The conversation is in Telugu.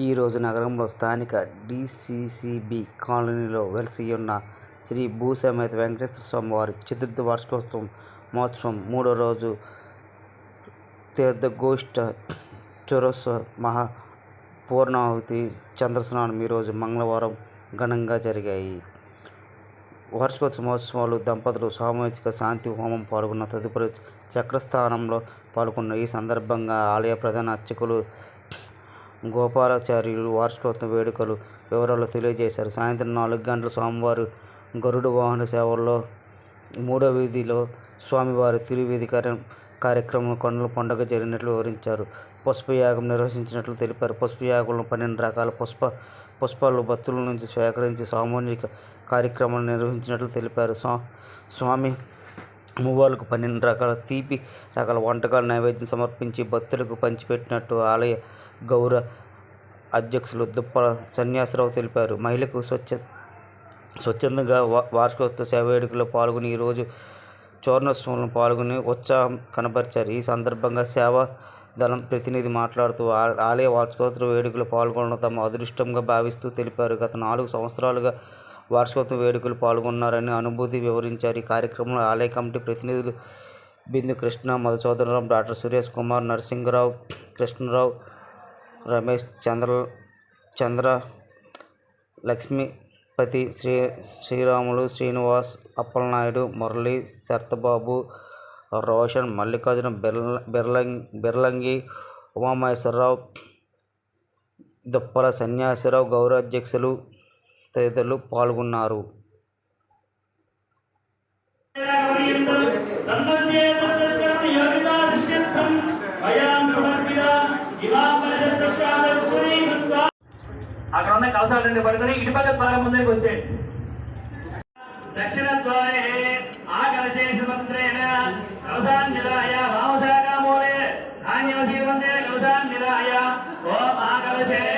ఈరోజు నగరంలో స్థానిక డీసీసీబీ కాలనీలో వెలసియున్న శ్రీ భూసమేత వెంకటేశ్వర స్వామి వారి చతుర్థ వార్షికోత్సవం మహోత్సవం మూడో రోజు తీర్థగోష్ఠ చొరస్వ మహా పూర్ణాహుతి చంద్రస్నానం ఈరోజు మంగళవారం ఘనంగా జరిగాయి. వార్షికోత్సవ మహోత్సవాలు దంపతులు సామూహిక శాంతి హోమం పాల్గొన్న తదుపరి చక్రస్థానంలో పాల్గొన్న ఈ సందర్భంగా ఆలయ ప్రధాన అర్చకులు గోపాలాచార్యులు వార్షికోత్సవ వేడుకలు వివరాలు తెలియజేశారు. సాయంత్రం నాలుగు గంటల స్వామివారి గరుడ వాహన సేవల్లో మూడో వీధిలో స్వామివారి తిరువీధి కార్య- కార్యక్రమం కొండల పండుగ జరిగినట్లు వివరించారు. పుష్పయాగం నిర్వహించినట్లు తెలిపారు. పుష్పయాగంలో పన్నెండు రకాల పుష్ప పుష్పాలు భక్తుల నుంచి సేకరించి సామూహిక కార్యక్రమాలు నిర్వహించినట్లు తెలిపారు. స్వా స్వామి అమ్మవార్లకు పన్నెండు రకాల తీపి రకాల వంటకాలు నైవేద్యం సమర్పించి భక్తులకు పంచిపెట్టినట్టు ఆలయ గౌర అధ్యక్షులు దుప్పల సన్యాసరావు తెలిపారు. మహిళకు స్వచ్ఛ స్వచ్ఛందంగా వార్షికోత్సవ సేవ వేడుకలో పాల్గొని ఈరోజు చోర్ణోత్సవంలో పాల్గొని ఉత్సాహం కనబరిచారు. ఈ సందర్భంగా సేవా దళం ప్రతినిధి మాట్లాడుతూ ఆ- ఆలయ వార్షికోత్సవ వేడుకలో పాల్గొనడం తమ అదృష్టంగా భావిస్తూ తెలిపారు. గత నాలుగు సంవత్సరాలుగా వార్షికోత్సవ వేడుకలు పాల్గొన్నారని అనుభూతి వివరించారు. ఈ కార్యక్రమంలో ఆలయ కమిటీ ప్రతినిధులు బిందు కృష్ణ మధుసూదనరావు డాక్టర్ సురేష్ కుమార్ నరసింహరావు కృష్ణరావు రమేష్ చంద్ర చంద్ర లక్ష్మీపతి శ్రీ శ్రీరాములు శ్రీనివాస్ అప్పలనాయుడు మురళి శరత్బాబు రోషన్ మల్లికార్జున బిర్ల బిర్లంగి బిర్లంగి ఉమామహేశ్వరరావు దుప్పల సన్యాసిరావు గౌరవాధ్యక్షులు తదితరులు పాల్గొన్నారు. ఇలా అక్కడ ఉన్న కలసాలండి పడుకుని ఇటు పక్క ద్వారం ముందుకు వచ్చేది దక్షిణ ద్వారే ఆ ఆకలశేష మంత్రేణ కలసాన్నిరాయ వామశాఖామూలే. ధాన్యవశీర్వంతే కలసాన్నిరాయ ఓం ఆకలశేష